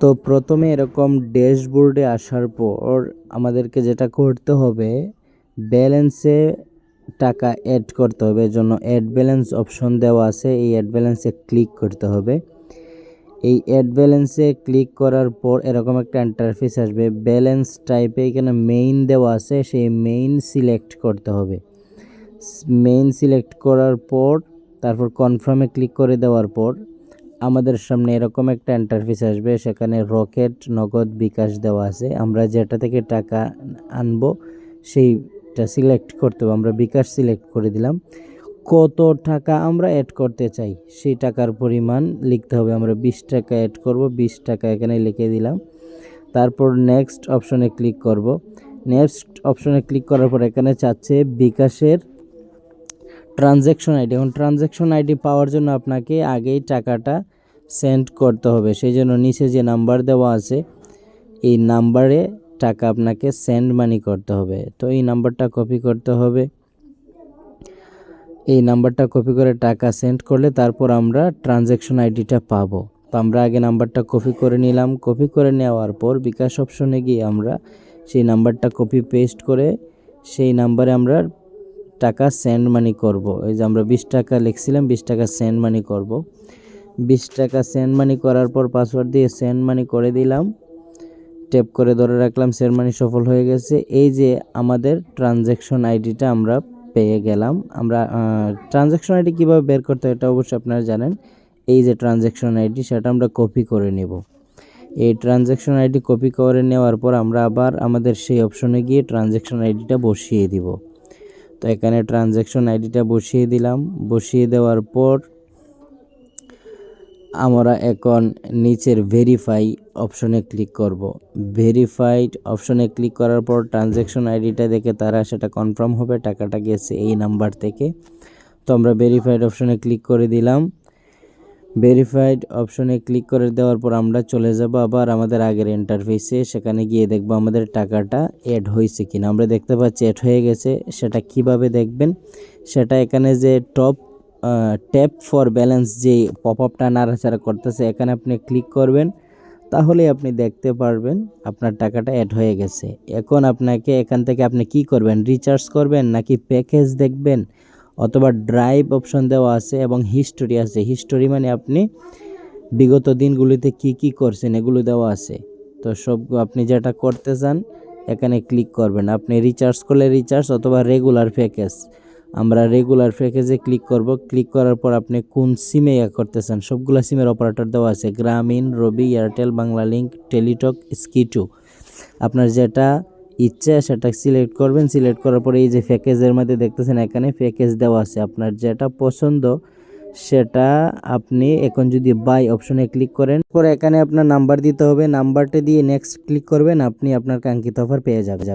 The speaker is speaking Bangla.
তো প্রথমে এরকম ড্যাশবোর্ডে আসার পর আমাদেরকে যেটা করতে হবে, ব্যালেন্সে টাকা অ্যাড করতে হবে। এজন্য অ্যাড ব্যালেন্স অপশন দেওয়া আছে। এই অ্যাড ব্যালেন্সে ক্লিক করতে হবে। এই অ্যাড ব্যালেন্সে ক্লিক করার পর এরকম একটা ইন্টারফেস আসবে। ব্যালেন্স টাইপে এখানে মেইন দেওয়া আছে। সেই মেইন সিলেক্ট করতে হবে। মেইন সিলেক্ট করার পর, তারপর কনফার্মে ক্লিক করে দেওয়ার পর আমাদের সামনে এরকম একটা ইন্টারফেস আসবে, সেখানে রকেট নগদ, বিকাশ দেওয়া আছে। আমরা যেটা থেকে টাকা আনব, সেইটা সিলেক্ট করতে হবে। আমরা বিকাশ সিলেক্ট করে দিলাম। কত টাকা আমরা অ্যাড করতে চাই, সেই টাকার পরিমাণ লিখতে হবে। আমরা বিশ টাকা অ্যাড করব, বিশ টাকা এখানে লিখে দিলাম। তারপর নেক্সট অপশনে ক্লিক করব। নেক্সট অপশনে ক্লিক করার পর এখানে চাচ্ছে বিকাশের ট্রানজ্যাকশন আইডি এখন ট্রানজ্যাকশন আইডি পাওয়ার জন্য আপনাকে আগেই টাকাটা সেন্ড করতে হবে। সেই জন্য নিচে যে নাম্বার দেওয়া আছে, এই নাম্বারে টাকা আপনাকে সেন্ড মানি করতে হবে। তো এই নাম্বারটা কপি করতে হবে। এই নাম্বারটা কপি করে টাকা সেন্ড করলে তারপর আমরা ট্রানজ্যাকশন আইডিটা পাবো। তো আমরা আগে নাম্বারটা কপি করে নিলাম। কপি করে নেওয়ার পর বিকাশ অপশনে গিয়ে আমরা সেই নাম্বারটা কপি পেস্ট করে সেই নাম্বারে আমরা টাকা সেন্ড মানি করব। এই যে আমরা বিশ টাকা লিখছিলাম, বিশ টাকা সেন্ড মানি করব। বিশ টাকা সেন্ড মানি করার পর পাসওয়ার্ড দিয়ে সেন্ড মানি করে দিলাম। ট্যাপ করে ধরে রাখলাম সেন্ড মানি সফল হয়ে গেছে। এই যে আমাদের ট্রানজ্যাকশন আইডিটা আমরা পেয়ে গেলাম। আমরা ট্রানজ্যাকশন আইডি কীভাবে বের করতে হয় এটা অবশ্যই আপনারা জানেন। এই যে ট্রানজ্যাকশন আইডি সেটা আমরা কপি করে নেব। এই ট্রানজ্যাকশন আইডি কপি করে নেওয়ার পর আমরা আবার আমাদের সেই অপশনে গিয়ে ট্রানজ্যাকশন আইডিটা বসিয়ে দিব। তো এখানে ট্রানজ্যাকশন আইডিটা বসিয়ে দিলাম। বসিয়ে দেওয়ার পর আমরা এখন নিচের ভেরিফাই অপশনে ক্লিক করব। ভেরিফাইড অপশনে ক্লিক করার পর ট্রানজ্যাকশন আইডিটা দেখে তারা সেটা কনফার্ম হবে, টাকাটা গেছে এই নাম্বার থেকে। তো আমরা ভেরিফাইড অপশনে ক্লিক করে দিলাম। ভেরিফাইড অপশনে ক্লিক করে দেওয়ার পর আমরা চলে যাব আবার আমাদের আগের ইন্টারফেসে সেখানে গিয়ে দেখব আমাদের টাকাটা অ্যাড হয়েছে কিনা। আমরা দেখতে পাচ্ছি অ্যাড হয়ে গেছে, সেটা কীভাবে দেখবেন? সেটা এখানে যে টপ ট্যাপ ফর ব্যালেন্স যে পপ আপটা নাড়াচাড়া করতেছে, এখানে আপনি ক্লিক করবেন তাহলে আপনি দেখতে পারবেন আপনার টাকাটা অ্যাড হয়ে গেছে। এখন আপনাকে, এখান থেকে আপনি কি করবেন? রিচার্জ করবেন নাকি প্যাকেজ দেখবেন? অথবা ড্রাইভ অপশন দেওয়া আছে এবং হিস্টোরি আছে। হিস্টোরি মানে আপনি বিগত দিনগুলিতে কি কি করছেন, এগুলো দেওয়া আছে। তো সব, আপনি যেটা করতে চান, এখানে ক্লিক করবেন। আপনি রিচার্জ করলে রিচার্জ অথবা রেগুলার প্যাকেজ আমরা রেগুলার প্যাকেজে ক্লিক করব। ক্লিক করার পর আপনি কোন সিমে ইয়া করতে চান সবগুলো সিমের অপারেটর দেওয়া আছে। Grameen Robi Airtel Banglalink Teletalk Skitto আপনার যেটা ইচ্ছে সেটা সিলেক্ট করবেন। সিলেক্ট করার পরে এই যে প্যাকেজের মধ্যে দেখতেছেন এখানে প্যাকেজ দেওয়া আছে। আপনার যেটা পছন্দ সেটা আপনি এখন যদি বাই অপশনে ক্লিক করেন, পরে এখানে আপনার নাম্বার দিতে হবে। নাম্বারটা দিয়ে নেক্সট ক্লিক করবেন। আপনি আপনার কাঙ্ক্ষিত অফার পেয়ে যাবেন।